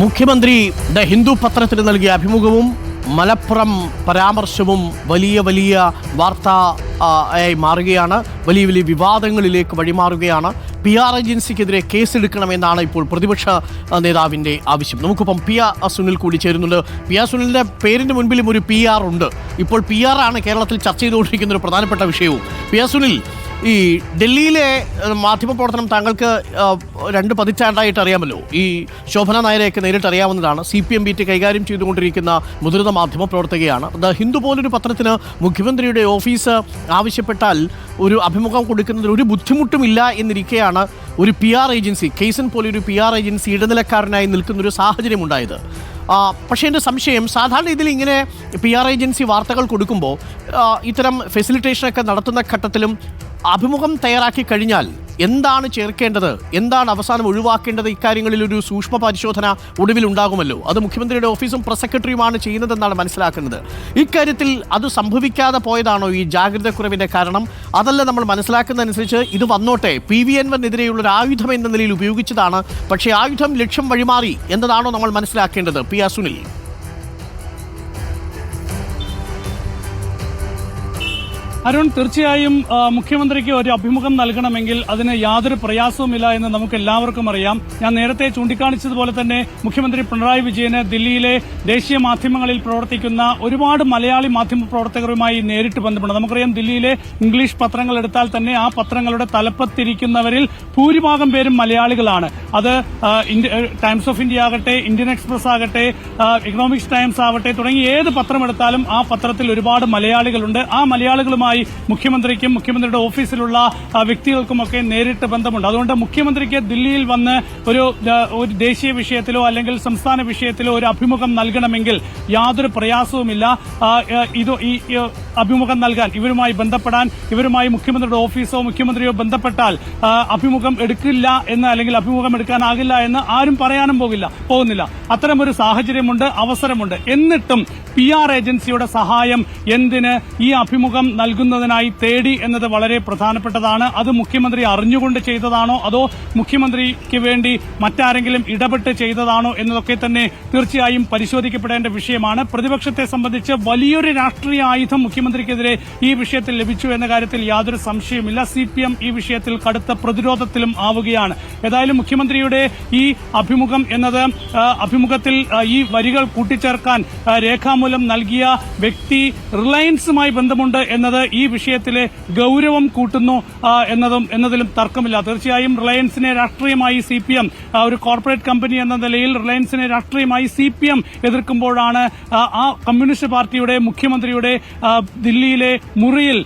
മുഖ്യമന്ത്രി ദ ഹിന്ദു പത്രത്തിന് നൽകിയ അഭിമുഖവും മലപ്പുറം പരാമർശവും വലിയ വലിയ വാർത്ത ആയി മാറുകയാണ്. വലിയ വലിയ വിവാദങ്ങളിലേക്ക് വഴിമാറുകയാണ്. പി ആർ ഏജൻസിക്കെതിരെ കേസെടുക്കണമെന്നാണ് ഇപ്പോൾ പ്രതിപക്ഷ നേതാവിന്റെ ആവശ്യം. നമുക്കിപ്പം പി ആർ സുനിൽ കൂടി ചേരുന്നുണ്ട്. പി ആർ സുനിലിന്റെ പേരിന് മുൻപിലും ഒരു പി ആർ ഉണ്ട്. ഇപ്പോൾ പി ആർ ആണ് കേരളത്തിൽ ചർച്ച ചെയ്തുകൊണ്ടിരിക്കുന്ന ഒരു പ്രധാനപ്പെട്ട വിഷയവും. പി ആർ സുനിൽ ഈ ഡൽഹിയിലെ മാധ്യമ പ്രവർത്തനം താങ്കൾക്ക് രണ്ട് പതിറ്റാണ്ടായിട്ട് അറിയാമല്ലോ. ഈ ശോഭന നായരെയൊക്കെ നേരിട്ട് അറിയാവുന്നതാണ്. C P M B T കൈകാര്യം ചെയ്തുകൊണ്ടിരിക്കുന്ന മുതിർന്ന മാധ്യമ പ്രവർത്തകയാണ്. ദ ഹിന്ദു പോലൊരു പത്രത്തിന് മുഖ്യമന്ത്രിയുടെ ഓഫീസ് ആവശ്യപ്പെട്ടാൽ ഒരു അഭിമുഖം കൊടുക്കുന്നതിൽ ഒരു ബുദ്ധിമുട്ടുമില്ല എന്നിരിക്കെയാണ് ഒരു പി ആർ ഏജൻസി കേസൻ പോലെ ഒരു പി ആർ ഏജൻസി ഇടനിലക്കാരനായി നിൽക്കുന്ന ഒരു സാഹചര്യം ഉണ്ടായത് ആ, പക്ഷേ എന്റെ സംശയം സാധാരണ ഇതിൽ ഇങ്ങനെ പി ആർ ഏജൻസി വാർത്തകൾ കൊടുക്കുമ്പോൾ ഇത്തരം ഫെസിലിറ്റേഷനൊക്കെ നടത്തുന്ന ഘട്ടത്തിലും അഭിമുഖം തയ്യാറാക്കി കഴിഞ്ഞാൽ എന്താണ് ചേർക്കേണ്ടത്? എന്താണ് അവസാനം ഒഴിവാക്കേണ്ടത്? ഇക്കാര്യങ്ങളിൽ ഒരു സൂക്ഷ്മ പരിശോധന ഒടുവിൽ ഉണ്ടാകുമല്ലോ. അത് മുഖ്യമന്ത്രിയുടെ ഓഫീസും പ്രസ് സെക്രട്ടറിയുമാണ് ചെയ്യുന്നതെന്നാണ് മനസ്സിലാക്കുന്നത്. ഇക്കാര്യത്തിൽ അത് സംഭവിക്കാതെ പോയതാണോ ഈ ജാഗ്രതക്കുറവിന്റെ കാരണം? അതല്ല നമ്മൾ മനസ്സിലാക്കുന്നതനുസരിച്ച് ഇത് വന്നോട്ടെ. പി വി എൻവനെതിരെയുള്ള ഒരു ആയുധം എന്ന നിലയിൽ ഉപയോഗിച്ചതാണ്. പക്ഷേ ആയുധം ലക്ഷ്യം വഴിമാറി എന്നതാണോ നമ്മൾ മനസ്സിലാക്കേണ്ടത്? പി ആർ അരുൺ തീർച്ചയായും മുഖ്യമന്ത്രിക്ക് ഒരു അഭിമുഖം നൽകണമെങ്കിൽ അതിന് യാതൊരു പ്രയാസവുമില്ല എന്ന് നമുക്ക് എല്ലാവർക്കും അറിയാം. ഞാൻ നേരത്തെ ചൂണ്ടിക്കാണിച്ചതുപോലെ തന്നെ മുഖ്യമന്ത്രി പിണറായി വിജയന് ദില്ലിയിലെ ദേശീയ മാധ്യമങ്ങളിൽ പ്രവർത്തിക്കുന്ന ഒരുപാട് മലയാളി മാധ്യമ പ്രവർത്തകരുമായി നേരിട്ട് ബന്ധപ്പെടണം നമുക്കറിയാം ദില്ലിയിലെ ഇംഗ്ലീഷ് പത്രങ്ങൾ എടുത്താൽ തന്നെ ആ പത്രങ്ങളുടെ തലപ്പത്തിരിക്കുന്നവരിൽ ഭൂരിഭാഗം പേരും മലയാളികളാണ്. അത് ടൈംസ് ഓഫ് ഇന്ത്യ ആകട്ടെ ഇന്ത്യൻ എക്സ്പ്രസ് ആകട്ടെ ഇക്കണോമിക്സ് ടൈംസ് ആവട്ടെ തുടങ്ങി ഏത് പത്രം എടുത്താലും ആ പത്രത്തിൽ ഒരുപാട് മലയാളികളുണ്ട്. ആ മലയാളികളുമായി മുഖ്യമന്ത്രിക്കും മുഖ്യമന്ത്രിയുടെ ഓഫീസിലുള്ള വ്യക്തികൾക്കുമൊക്കെ നേരിട്ട് ബന്ധമുണ്ട്. അതുകൊണ്ട് മുഖ്യമന്ത്രിക്ക് ദില്ലിയിൽ വന്ന് ഒരു ഒരു ദേശീയ വിഷയത്തിലോ അല്ലെങ്കിൽ സംസ്ഥാന വിഷയത്തിലോ ഒരു അഭിമുഖം നൽകണമെങ്കിൽ യാതൊരു പ്രയാസവുമില്ല. ഇത് ഈ അഭിമുഖം നൽകാൻ ഇവരുമായി ബന്ധപ്പെടാൻ ഇവരുമായി മുഖ്യമന്ത്രിയുടെ ഓഫീസോ മുഖ്യമന്ത്രിയോ ബന്ധപ്പെട്ടാൽ അഭിമുഖം എടുക്കില്ല എന്ന് അല്ലെങ്കിൽ അഭിമുഖം എടുക്കാനാകില്ല എന്ന് ആരും പറയാനും പോകില്ല പോകുന്നില്ല. അത്തരമൊരു സാഹചര്യമുണ്ട് അവസരമുണ്ട്. എന്നിട്ടും പി ആർ ഏജൻസിയുടെ സഹായം എന്തിന് ഈ അഭിമുഖം നൽകുന്നതിനായി തേടി എന്നത് വളരെ പ്രധാനപ്പെട്ടതാണ്. അത് മുഖ്യമന്ത്രി അറിഞ്ഞുകൊണ്ട് ചെയ്തതാണോ? അതോ മുഖ്യമന്ത്രിക്ക് വേണ്ടി മറ്റാരെങ്കിലും ഇടപെട്ട് ചെയ്തതാണോ എന്നതൊക്കെ തന്നെ തീർച്ചയായും പരിശോധിക്കപ്പെടേണ്ട വിഷയമാണ്. പ്രതിപക്ഷത്തെ സംബന്ധിച്ച് വലിയൊരു രാഷ്ട്രീയ ആയുധം മുഖ്യമന്ത്രിക്കെതിരെ ഈ വിഷയത്തിൽ ലഭിച്ചു എന്ന കാര്യത്തിൽ യാതൊരു സംശയമില്ല സി പി എം ഈ വിഷയത്തിൽ കടുത്ത പ്രതിരോധത്തിലും ആവുകയാണ്. ഏതായാലും മുഖ്യമന്ത്രിയുടെ ഈ അഭിമുഖം എന്നത് അഭിമുഖത്തിൽ ഈ വരികൾ കൂട്ടിച്ചേർക്കാൻ രേഖാമൂലം നൽകിയ വ്യക്തി റിലയൻസുമായി ബന്ധമുണ്ട് എന്നത് ഈ വിഷയത്തിലെ ഗൌരവം കൂട്ടുന്നു എന്നതും എന്നതിലും തർക്കമില്ല. തീർച്ചയായും റിലയൻസിനെ രാഷ്ട്രീയമായി സി പി എം ഒരു കോർപ്പറേറ്റ് കമ്പനി എന്ന നിലയിൽ റിലയൻസിനെ രാഷ്ട്രീയമായി സി പി എം എതിർക്കുമ്പോഴാണ് ആ, കമ്മ്യൂണിസ്റ്റ് പാർട്ടിയുടെ മുഖ്യമന്ത്രിയുടെ ദില്ലിയിലെ മുറിയിൽ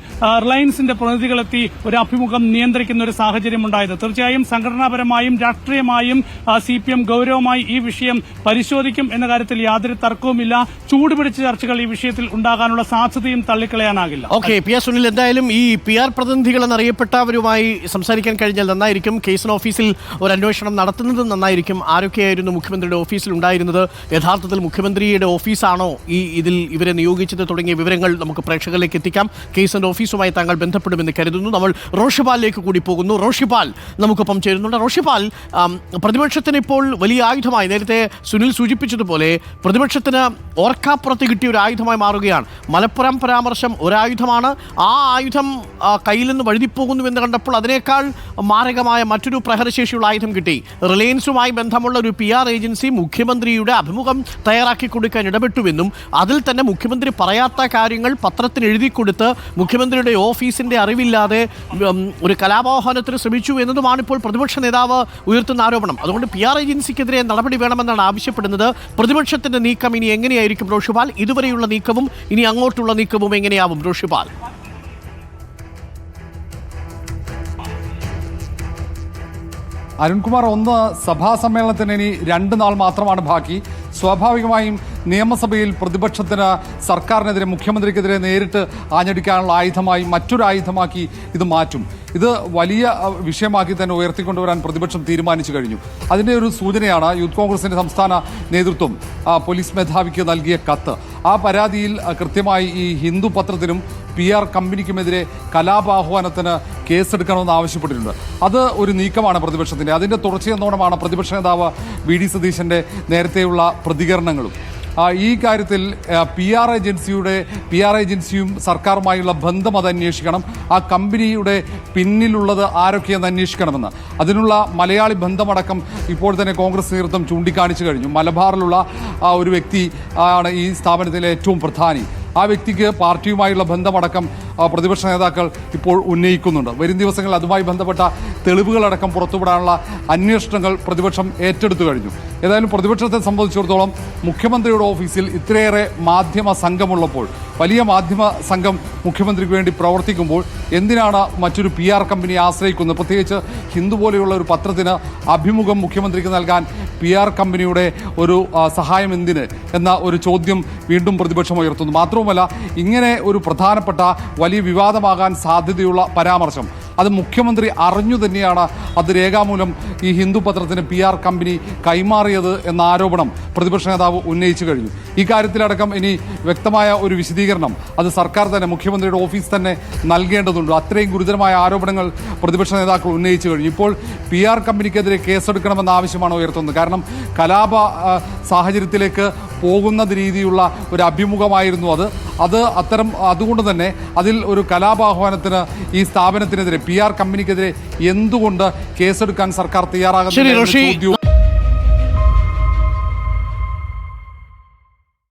റിലയൻസിന്റെ പ്രതിനിധികളെത്തി ഒരു അഭിമുഖം നിയന്ത്രിക്കുന്ന ഒരു സാഹചര്യം ഉണ്ടായത് തീർച്ചയായും സംഘടനാപരമായും രാഷ്ട്രീയമായും സി പി എം ഗൌരവമായി ഈ വിഷയം പരിശോധിക്കും എന്ന കാര്യത്തിൽ യാതൊരു തർക്കവുമില്ല. ചൂടുപിടിച്ച ചർച്ചകൾ ഈ വിഷയത്തിൽ ഉണ്ടാകാനുള്ള സാധ്യതയും തള്ളിക്കളയാനാകില്ല. ഓക്കെ പി ആർ സുനിൽ എന്തായാലും ഈ പി ആർ പ്രതിനിധികൾ എന്നറിയപ്പെട്ടവരുമായി സംസാരിക്കാൻ കഴിഞ്ഞാൽ നന്നായിരിക്കും. കേസിന് ഓഫീസിൽ ഒരു അന്വേഷണം നടത്തുന്നത് നന്നായിരിക്കും. ആരൊക്കെയായിരുന്നു മുഖ്യമന്ത്രിയുടെ ഓഫീസിൽ ഉണ്ടായിരുന്നത്? യഥാർത്ഥത്തിൽ മുഖ്യമന്ത്രിയുടെ ഓഫീസാണോ ഈ ഇതിൽ ഇവരെ നിയോഗിച്ചത് തുടങ്ങിയ വിവരങ്ങൾ നമുക്ക് പ്രേക്ഷകരിലേക്ക് എത്തിക്കാം. കേസിന്റെ ഓഫീസുമായി താങ്കൾ ബന്ധപ്പെടുമെന്ന് കരുതുന്നു. നമ്മൾ റോഷിപാലിലേക്ക് കൂടി പോകുന്നു. റോഷിപാൽ നമുക്കൊപ്പം ചേരുന്നുണ്ട്. റോഷിപാൽ പ്രതിപക്ഷത്തിന് ഇപ്പോൾ വലിയ ആയുധമായി നേരത്തെ സുനിൽ സൂചിപ്പിച്ചതുപോലെ പ്രതിപക്ഷത്തിന് ഓർക്കാപ്പുറത്ത് കിട്ടിയ ഒരു ആയുധമായി മാറുകയാണ്. മലപ്പുറം പരാമർശം ഒരായുധമാണ്. ആ ആയുധം കയ്യിൽ നിന്ന് വഴുതിപ്പോകുന്നു എന്ന് കണ്ടപ്പോൾ അതിനേക്കാൾ മാരകമായ മറ്റൊരു പ്രഹരശേഷിയുള്ള ആയുധം കിട്ടി. റിലയൻസുമായി ബന്ധമുള്ള ഒരു പി ആർ ഏജൻസി മുഖ്യമന്ത്രിയുടെ അഭിമുഖം തയ്യാറാക്കി കൊടുക്കാൻ ഇടപെട്ടുവെന്നും അതിൽ തന്നെ മുഖ്യമന്ത്രി പറയാത്ത കാര്യങ്ങൾ പത്രത്തിന് എഴുതി കൊടുത്ത് മുഖ്യമന്ത്രിയുടെ ഓഫീസിന്റെ അറിവില്ലാതെ ഒരു കലാപോഹനത്തിന് ശ്രമിച്ചു എന്നതുമാണ് ഇപ്പോൾ പ്രതിപക്ഷ നേതാവ് ഉയർത്തുന്ന ആരോപണം. അതുകൊണ്ട് പി ആർ ഏജൻസിക്കെതിരെ നടപടി വേണമെന്നാണ് ആവശ്യപ്പെടുന്നത്. പ്രതിപക്ഷത്തിന്റെ നീക്കം ഇനി എങ്ങനെയായിരിക്കും റോഷിപാൽ ഇതുവരെയുള്ള നീക്കവും ഇനി അങ്ങോട്ടുള്ള നീക്കവും എങ്ങനെയാവും റോഷിപാൽ അരുൺകുമാർ ഒന്ന് സഭാ സമ്മേളനത്തിന് ഇനി രണ്ട് നാൾ മാത്രമാണ് ബാക്കി. സ്വാഭാവികമായും നിയമസഭയിൽ പ്രതിപക്ഷത്തിന് സർക്കാരിനെതിരെ മുഖ്യമന്ത്രിക്കെതിരെ നേരിട്ട് ആഞ്ഞടിക്കാനുള്ള ആയുധമായി മറ്റൊരു ആയുധമാക്കി ഇത് മാറ്റും. ഇത് വലിയ വിഷയമാക്കി തന്നെ ഉയർത്തിക്കൊണ്ടുവരാൻ പ്രതിപക്ഷം തീരുമാനിച്ചു കഴിഞ്ഞു. അതിന്റെ ഒരു സൂചനയാണ് യൂത്ത് കോൺഗ്രസിന്റെ സംസ്ഥാന നേതൃത്വം പോലീസ് മേധാവിക്ക് നൽകിയ കത്ത്. ആ പരാതിയിൽ കൃത്യമായി ഈ ഹിന്ദു പത്രത്തിനും പി ആർ കമ്പനിക്കുമെതിരെ കലാപാഹ്വാനത്തിന് കേസെടുക്കണമെന്ന് ആവശ്യപ്പെട്ടിട്ടുണ്ട്. അത് ഒരു നീക്കമാണ് പ്രതിപക്ഷത്തിന്റെ അതിന്റെ തുടർച്ചയെന്നോണമാണ് പ്രതിപക്ഷ നേതാവ് വി ഡി സതീശന്റെ നേരത്തെയുള്ള പ്രതികരണങ്ങളും. ഈ കാര്യത്തിൽ പി ആർ ഏജൻസിയുടെ പി ആർ ഏജൻസിയും സർക്കാരുമായുള്ള ബന്ധം അത് അന്വേഷിക്കണം ആ കമ്പനിയുടെ പിന്നിലുള്ളത് ആരൊക്കെയെന്ന് അന്വേഷിക്കണമെന്ന്. അതിനുള്ള മലയാളി ബന്ധമടക്കം ഇപ്പോൾ തന്നെ കോൺഗ്രസ് നേതൃത്വം ചൂണ്ടിക്കാണിച്ചു കഴിഞ്ഞു. മലബാറിലുള്ള ഒരു വ്യക്തി ആണ് ഈ സ്ഥാപനത്തിലെ ഏറ്റവും പ്രധാനി. ആ വ്യക്തിക്ക് പാർട്ടിയുമായുള്ള ബന്ധമടക്കം പ്രതിപക്ഷ നേതാക്കൾ ഇപ്പോൾ ഉന്നയിക്കുന്നുണ്ട്. വരും ദിവസങ്ങളിൽ അതുമായി ബന്ധപ്പെട്ട തെളിവുകളടക്കം പുറത്തുവിടാനുള്ള അന്വേഷണങ്ങൾ പ്രതിപക്ഷം ഏറ്റെടുത്തു കഴിഞ്ഞു. ഏതായാലും പ്രതിപക്ഷത്തെ സംബന്ധിച്ചിടത്തോളം മുഖ്യമന്ത്രിയുടെ ഓഫീസിൽ ഇത്രയേറെ മാധ്യമ സംഘമുള്ളപ്പോൾ വലിയ മാധ്യമ സംഘം മുഖ്യമന്ത്രിക്ക് വേണ്ടി പ്രവർത്തിക്കുമ്പോൾ എന്തിനാണ് മറ്റൊരു പി ആർ കമ്പനിയെ ആശ്രയിക്കുന്നത്? പ്രത്യേകിച്ച് ഹിന്ദു പോലെയുള്ള ഒരു പത്രത്തിന് അഭിമുഖം മുഖ്യമന്ത്രിക്ക് നൽകാൻ പി ആർ കമ്പനിയുടെ ഒരു സഹായം എന്തിന് എന്ന ഒരു ചോദ്യം വീണ്ടും പ്രതിപക്ഷം ഉയർത്തുന്നു. മാത്രവുമല്ല ഇങ്ങനെ ഒരു പ്രധാനപ്പെട്ട വലിയ വിവാദമാകാൻ സാധ്യതയുള്ള പരാമർശം അത് മുഖ്യമന്ത്രി അറിഞ്ഞു തന്നെയാണ് അത് രേഖാമൂലം ഈ ഹിന്ദു പത്രത്തിന് പി ആർ കമ്പനി കൈമാറിയത് എന്ന ആരോപണം പ്രതിപക്ഷ നേതാവ് ഉന്നയിച്ചു കഴിഞ്ഞു. ഇക്കാര്യത്തിലടക്കം കാര്യത്തിലടക്കം ഇനി വ്യക്തമായ ഒരു വിശദീകരണം അത് സർക്കാർ തന്നെ മുഖ്യമന്ത്രിയുടെ ഓഫീസ് തന്നെ നൽകേണ്ടതുണ്ട്. അത്രയും ഗുരുതരമായ ആരോപണങ്ങൾ പ്രതിപക്ഷ നേതാക്കൾ ഉന്നയിച്ചു കഴിഞ്ഞു. ഇപ്പോൾ പി ആർ കമ്പനിക്കെതിരെ കേസെടുക്കണമെന്ന ആവശ്യമാണ് ഉയർത്തുന്നത്. കാരണം കലാപ സാഹചര്യത്തിലേക്ക് പോകുന്ന രീതിയുള്ള ഒരു അഭിമുഖമായിരുന്നു അത്. അത് അത്തരം അതുകൊണ്ട് തന്നെ അതിൽ ഒരു കലാപാഹ്വാനത്തിന് ഈ സ്ഥാപനത്തിനെതിരെ പി ആർ കമ്പനിക്കെതിരെ എന്തുകൊണ്ട് കേസെടുക്കാൻ സർക്കാർ ശരി